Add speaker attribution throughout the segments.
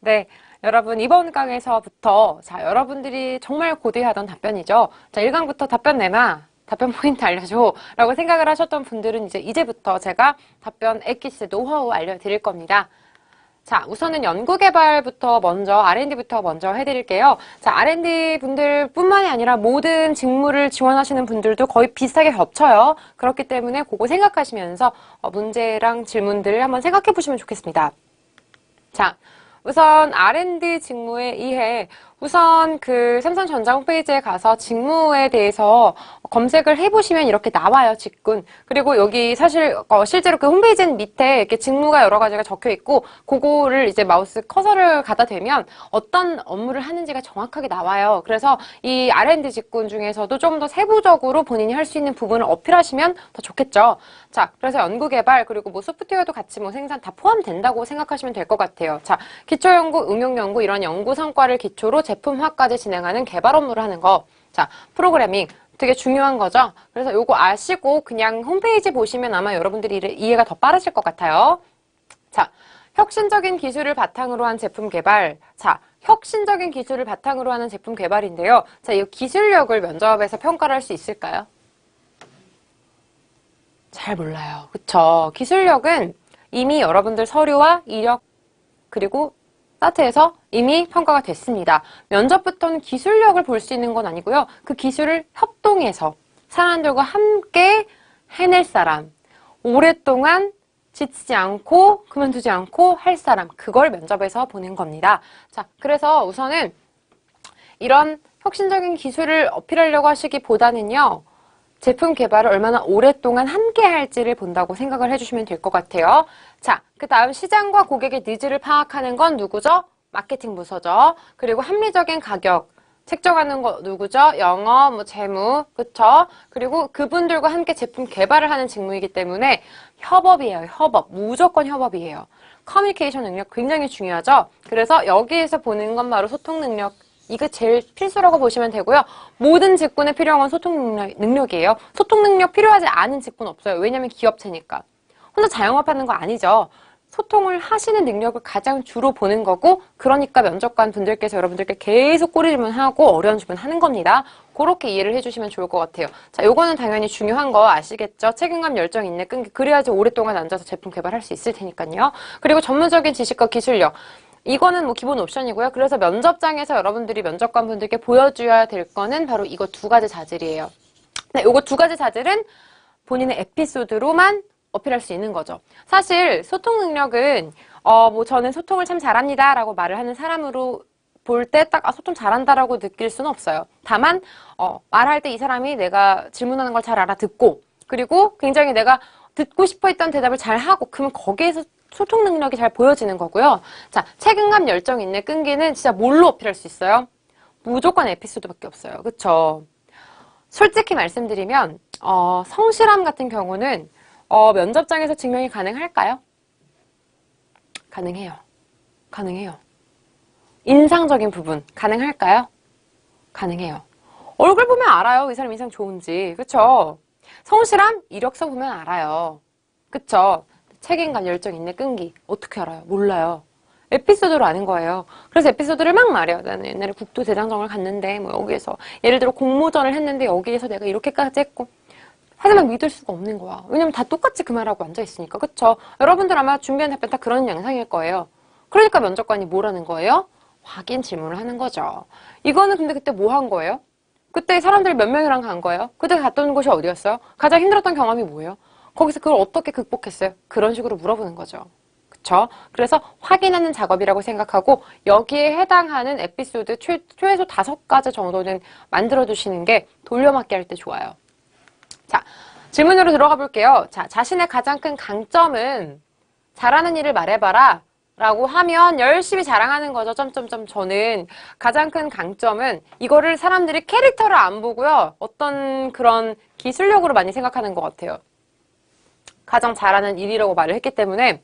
Speaker 1: 네. 여러분, 이번 강에서부터, 자, 여러분들이 정말 고대하던 답변이죠. 자, 1강부터 답변 내놔. 답변 포인트 알려줘. 라고 생각을 하셨던 분들은 이제 이제부터 제가 답변 엑기스 노하우 알려드릴 겁니다. 자, 우선은 연구개발부터 먼저, R&D부터 먼저 해드릴게요. 자, R&D 분들 뿐만이 아니라 모든 직무를 지원하시는 분들도 거의 비슷하게 겹쳐요. 그렇기 때문에 그거 생각하시면서 어, 문제랑 질문들을 한번 생각해 보시면 좋겠습니다. 자, 우선 R&D 직무에 의해 우선 그 삼성전자 홈페이지에 가서 직무에 대해서 검색을 해보시면 이렇게 나와요, 직군. 그리고 여기 사실 어, 실제로 그 홈페이지 밑에 이렇게 직무가 여러 가지가 적혀 있고 그거를 이제 마우스 커서를 갖다 대면 어떤 업무를 하는지가 정확하게 나와요. 그래서 이 R&D 직군 중에서도 좀 더 세부적으로 본인이 할 수 있는 부분을 어필하시면 더 좋겠죠. 자, 그래서 연구 개발 그리고 뭐 소프트웨어도 같이 뭐 생산 다 포함된다고 생각하시면 될 것 같아요. 자, 기초 연구, 응용 연구 이런 연구 성과를 기초로 제품화까지 진행하는 개발 업무를 하는 거. 자, 프로그래밍 되게 중요한 거죠. 그래서 요거 아시고 그냥 홈페이지 보시면 아마 여러분들이 이해가 더 빠르실 것 같아요. 자, 혁신적인 기술을 바탕으로 한 제품 개발. 자, 혁신적인 기술을 바탕으로 하는 제품 개발인데요. 자, 이 기술력을 면접에서 평가를 할 수 있을까요? 잘 몰라요. 그쵸? 기술력은 이미 여러분들 서류와 이력 그리고 사트에서 이미 평가가 됐습니다. 면접부터는 기술력을 볼 수 있는 건 아니고요. 그 기술을 협동해서 사람들과 함께 해낼 사람, 오랫동안 지치지 않고 그만두지 않고 할 사람, 그걸 면접에서 보는 겁니다. 자, 그래서 우선은 이런 혁신적인 기술을 어필하려고 하시기보다는요. 제품 개발을 얼마나 오랫동안 함께 할지를 본다고 생각을 해주시면 될 것 같아요. 자, 그 다음 시장과 고객의 니즈를 파악하는 건 누구죠? 마케팅 부서죠. 그리고 합리적인 가격, 책정하는 거 누구죠? 영어, 뭐 재무, 그쵸? 그리고 그분들과 함께 제품 개발을 하는 직무이기 때문에 협업이에요. 협업. 무조건 협업이에요. 커뮤니케이션 능력 굉장히 중요하죠? 그래서 여기에서 보는 건 바로 소통 능력 이게 제일 필수라고 보시면 되고요. 모든 직군에 필요한 건 소통 능력, 이에요 소통 능력 필요하지 않은 직군 없어요. 왜냐면 기업체니까. 혼자 자영업하는 거 아니죠. 소통을 하시는 능력을 가장 주로 보는 거고 그러니까 면접관 분들께서 여러분들께 계속 꼬리 질문하고 어려운 질문 하는 겁니다. 그렇게 이해를 해주시면 좋을 것 같아요. 자, 요거는 당연히 중요한 거 아시겠죠? 책임감, 열정, 인내, 끈기. 그래야지 오랫동안 앉아서 제품 개발할 수 있을 테니까요. 그리고 전문적인 지식과 기술력. 이거는 뭐 기본 옵션이고요. 그래서 면접장에서 여러분들이 면접관 분들께 보여줘야 될 거는 바로 이거 두 가지 자질이에요. 네, 요거 두 가지 자질은 본인의 에피소드로만 어필할 수 있는 거죠. 사실 소통 능력은 어 뭐 저는 소통을 참 잘합니다라고 말을 하는 사람으로 볼 때 딱 아, 소통 잘한다라고 느낄 수는 없어요. 다만 어 말할 때 이 사람이 내가 질문하는 걸 잘 알아듣고 그리고 굉장히 내가 듣고 싶어 했던 대답을 잘 하고 그러면 거기에서 소통 능력이 잘 보여지는 거고요. 자, 책임감, 열정, 인내, 끈기는 진짜 뭘로 어필할 수 있어요? 무조건 에피소드밖에 없어요. 그쵸? 솔직히 말씀드리면 어, 성실함 같은 경우는 어, 면접장에서 증명이 가능할까요? 가능해요. 가능해요. 인상적인 부분 가능할까요? 가능해요. 얼굴 보면 알아요. 이 사람 인상 좋은지. 그쵸? 성실함, 이력서 보면 알아요. 그쵸? 책임감, 열정, 인내, 끈기. 어떻게 알아요? 몰라요. 에피소드로 아는 거예요. 그래서 에피소드를 막 말해요. 나는 옛날에 국토대장정을 갔는데, 뭐 여기에서, 예를 들어 공모전을 했는데 여기에서 내가 이렇게까지 했고. 하지만 믿을 수가 없는 거야. 왜냐면 다 똑같이 그 말하고 앉아있으니까. 그쵸? 여러분들 아마 준비한 답변 다 그런 양상일 거예요. 그러니까 면접관이 뭐라는 거예요? 확인 질문을 하는 거죠. 이거는 근데 그때 뭐 한 거예요? 그때 사람들 몇 명이랑 간 거예요? 그때 갔던 곳이 어디였어요? 가장 힘들었던 경험이 뭐예요? 거기서 그걸 어떻게 극복했어요? 그런 식으로 물어보는 거죠. 그쵸? 그래서 확인하는 작업이라고 생각하고 여기에 해당하는 에피소드 최, 최소 다섯 가지 정도는 만들어 두시는 게 돌려막기 할 때 좋아요. 자, 질문으로 들어가 볼게요. 자, 자신의 가장 큰 강점은 잘하는 일을 말해봐라. 라고 하면 열심히 자랑하는 거죠. 점점점 저는 가장 큰 강점은 이거를 사람들이 캐릭터를 안 보고요. 어떤 그런 기술력으로 많이 생각하는 것 같아요. 가장 잘하는 일이라고 말을 했기 때문에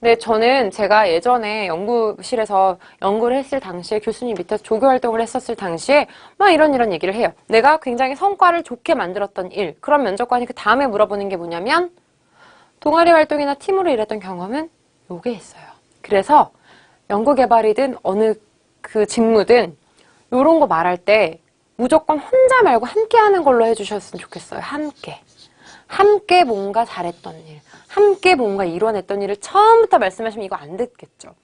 Speaker 1: 네, 저는 제가 예전에 연구실에서 연구를 했을 당시에 교수님 밑에서 조교 활동을 했었을 당시에 막 이런 이런 얘기를 해요. 내가 굉장히 성과를 좋게 만들었던 일. 그런 면접관이 그 다음에 물어보는 게 뭐냐면 동아리 활동이나 팀으로 일했던 경험은 요게 있어요. 그래서 연구개발이든 어느 그 직무든 이런 거 말할 때 무조건 혼자 말고 함께 하는 걸로 해주셨으면 좋겠어요. 함께. 함께 뭔가 잘했던 일, 함께 뭔가 이뤄냈던 일을 처음부터 말씀하시면 이거 안 듣겠죠.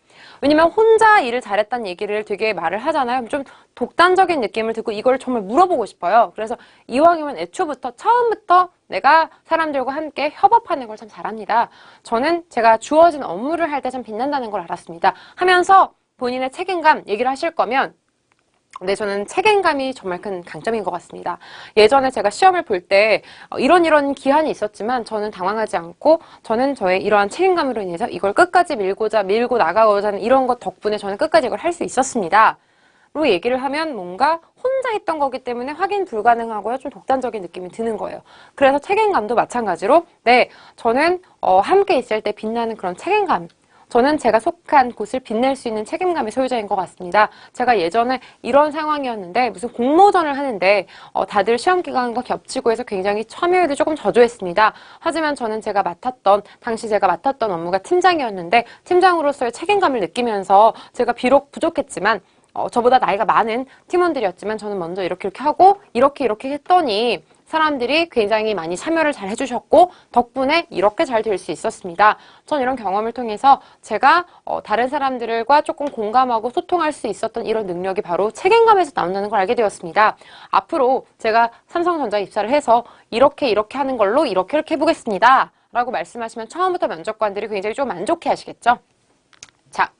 Speaker 1: 왜냐면 혼자 일을 잘했다는 얘기를 되게 말을 하잖아요. 좀 독단적인 느낌을 듣고 이걸 정말 물어보고 싶어요. 그래서 이왕이면 애초부터 처음부터 내가 사람들과 함께 협업하는 걸 참 잘합니다. 저는 제가 주어진 업무를 할 때 참 빛난다는 걸 알았습니다. 하면서 본인의 책임감 얘기를 하실 거면 근데 저는 책임감이 정말 큰 강점인 것 같습니다. 예전에 제가 시험을 볼때 어, 이런 이런 기한이 있었지만 저는 당황하지 않고 저는 저의 이러한 책임감으로 인해서 이걸 끝까지 밀고자 밀고 나가고자 하는 이런 것 덕분에 저는 끝까지 이걸 할 수 있었습니다. 로 얘기를 하면 뭔가 혼자 했던 거기 때문에 확인 불가능하고요. 좀 독단적인 느낌이 드는 거예요. 그래서 책임감도 마찬가지로 네, 저는 어, 함께 있을 때 빛나는 그런 책임감 저는 제가 속한 곳을 빛낼 수 있는 책임감의 소유자인 것 같습니다. 제가 예전에 이런 상황이었는데 무슨 공모전을 하는데 어, 다들 시험 기간과 겹치고 해서 굉장히 참여율이 조금 저조했습니다. 하지만 저는 제가 맡았던 당시 제가 맡았던 업무가 팀장이었는데 팀장으로서의 책임감을 느끼면서 제가 비록 부족했지만 어, 저보다 나이가 많은 팀원들이었지만 저는 먼저 이렇게 이렇게 하고 이렇게 이렇게 했더니 사람들이 굉장히 많이 참여를 잘 해주셨고 덕분에 이렇게 잘 될 수 있었습니다. 전 이런 경험을 통해서 제가 어, 다른 사람들과 조금 공감하고 소통할 수 있었던 이런 능력이 바로 책임감에서 나온다는 걸 알게 되었습니다. 앞으로 제가 삼성전자 입사를 해서 이렇게 이렇게 하는 걸로 이렇게 이렇게 해보겠습니다. 라고 말씀하시면 처음부터 면접관들이 굉장히 좀 만족해 하시겠죠? 자,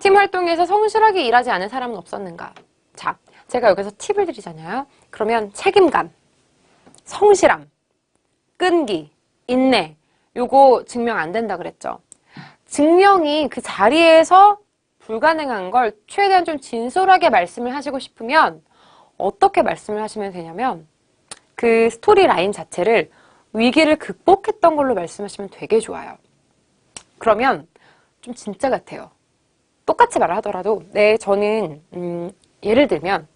Speaker 1: 팀 활동에서 성실하게 일하지 않은 사람은 없었는가? 자, 제가 여기서 팁을 드리잖아요. 그러면 책임감, 성실함, 끈기, 인내 요거 증명 안 된다 그랬죠. 증명이 그 자리에서 불가능한 걸 최대한 좀 진솔하게 말씀을 하시고 싶으면 어떻게 말씀을 하시면 되냐면 그 스토리 라인 자체를 위기를 극복했던 걸로 말씀하시면 되게 좋아요. 그러면 좀 진짜 같아요. 똑같이 말을 하더라도 네 저는 음, 예를 들면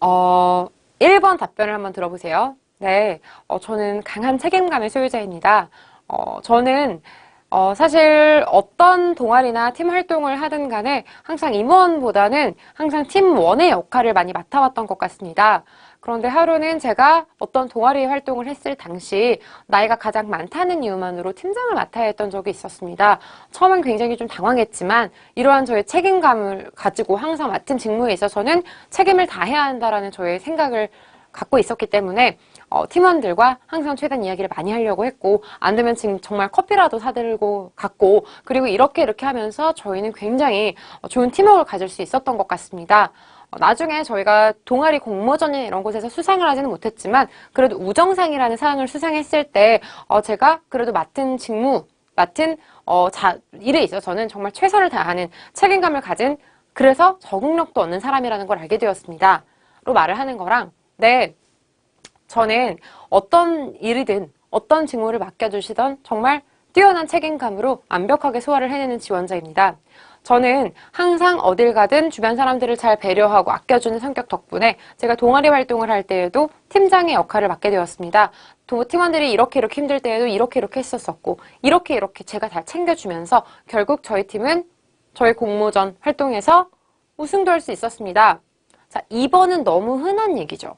Speaker 1: 어 1번 답변을 한번 들어보세요. 네, 어, 저는 강한 책임감의 소유자입니다. 어, 저는 어, 사실 어떤 동아리나 팀 활동을 하든 간에 항상 임원보다는 항상 팀원의 역할을 많이 맡아왔던 것 같습니다. 그런데 하루는 제가 어떤 동아리 활동을 했을 당시 나이가 가장 많다는 이유만으로 팀장을 맡아야 했던 적이 있었습니다. 처음엔 굉장히 좀 당황했지만 이러한 저의 책임감을 가지고 항상 맡은 직무에 있어서는 책임을 다해야 한다라는 저의 생각을 갖고 있었기 때문에 어, 팀원들과 항상 최대한 이야기를 많이 하려고 했고 안 되면 지금 정말 커피라도 사들고 갔고 그리고 이렇게 이렇게 하면서 저희는 굉장히 좋은 팀워크를 가질 수 있었던 것 같습니다. 어, 나중에 저희가 동아리 공모전이나 이런 곳에서 수상을 하지는 못했지만 그래도 우정상이라는 상을 수상했을 때 어, 제가 그래도 맡은 직무, 맡은 어, 자, 일에 있어서는 정말 최선을 다하는 책임감을 가진 그래서 적응력도 얻는 사람이라는 걸 알게 되었습니다. 로 말을 하는 거랑 네, 저는 어떤 일이든 어떤 직무를 맡겨주시던 정말 뛰어난 책임감으로 완벽하게 소화를 해내는 지원자입니다. 저는 항상 어딜 가든 주변 사람들을 잘 배려하고 아껴주는 성격 덕분에 제가 동아리 활동을 할 때에도 팀장의 역할을 맡게 되었습니다. 팀원들이 이렇게 이렇게 힘들 때에도 이렇게 이렇게 했었었고 이렇게 이렇게 제가 잘 챙겨주면서 결국 저희 팀은 저희 공모전 활동에서 우승도 할 수 있었습니다. 자, 2번은 너무 흔한 얘기죠.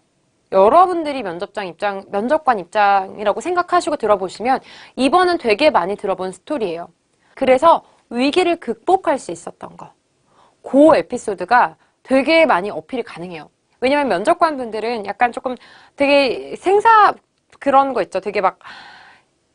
Speaker 1: 여러분들이 면접장 입장, 면접관 입장이라고 생각하시고 들어보시면 2번은 되게 많이 들어본 스토리예요. 그래서 위기를 극복할 수 있었던 거. 그 에피소드가 되게 많이 어필이 가능해요. 왜냐면 면접관 분들은 약간 조금 되게 생사 그런 거 있죠. 되게 막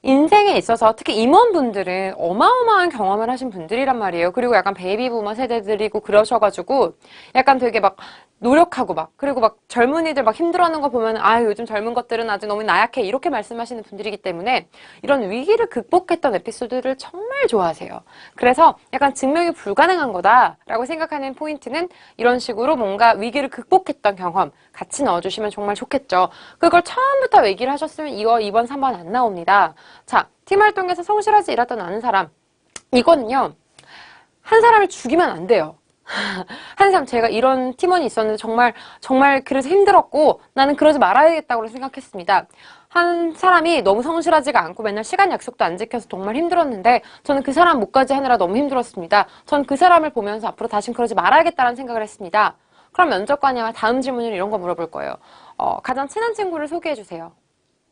Speaker 1: 인생에 있어서 특히 임원분들은 어마어마한 경험을 하신 분들이란 말이에요. 그리고 약간 베이비 부머 세대들이고 그러셔가지고 약간 되게 막 노력하고 막 그리고 막 젊은이들 막 힘들어하는 거 보면 아 요즘 젊은 것들은 아직 너무 나약해 이렇게 말씀하시는 분들이기 때문에 이런 위기를 극복했던 에피소드를 정말 좋아하세요. 그래서 약간 증명이 불가능한 거다라고 생각하는 포인트는 이런 식으로 뭔가 위기를 극복했던 경험 같이 넣어주시면 정말 좋겠죠. 그걸 처음부터 얘기를 하셨으면 이거 2번, 3번 안 나옵니다. 자, 팀 활동에서 성실하지 일하던 아는 사람 이거는요. 한 사람을 죽이면 안 돼요. 항상 제가 이런 팀원이 있었는데 정말 정말 그래서 힘들었고 나는 그러지 말아야겠다고 생각했습니다. 한 사람이 너무 성실하지가 않고 맨날 시간 약속도 안 지켜서 정말 힘들었는데 저는 그 사람 목까지 하느라 너무 힘들었습니다. 전 그 사람을 보면서 앞으로 다신 그러지 말아야겠다는 생각을 했습니다. 그럼 면접관이 다음 질문을 이런 거 물어볼 거예요. 어, 가장 친한 친구를 소개해 주세요.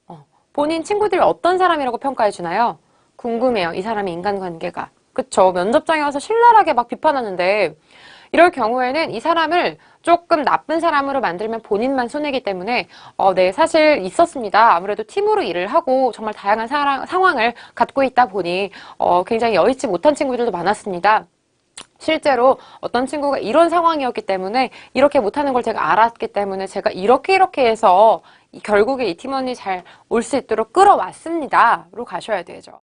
Speaker 1: 어, 본인 친구들이 어떤 사람이라고 평가해 주나요? 궁금해요. 이 사람의 인간관계가. 그쵸. 면접장에 와서 신랄하게 막 비판하는데 이럴 경우에는 이 사람을 조금 나쁜 사람으로 만들면 본인만 손해기 때문에 어, 네 사실 있었습니다. 아무래도 팀으로 일을 하고 정말 다양한 사랑- 상황을 갖고 있다 보니 어, 굉장히 여의치 못한 친구들도 많았습니다. 실제로 어떤 친구가 이런 상황이었기 때문에 이렇게 못하는 걸 제가 알았기 때문에 제가 이렇게 이렇게 해서 이- 결국에 이 팀원이 잘 올 수 있도록 끌어왔습니다.로 가셔야 되죠.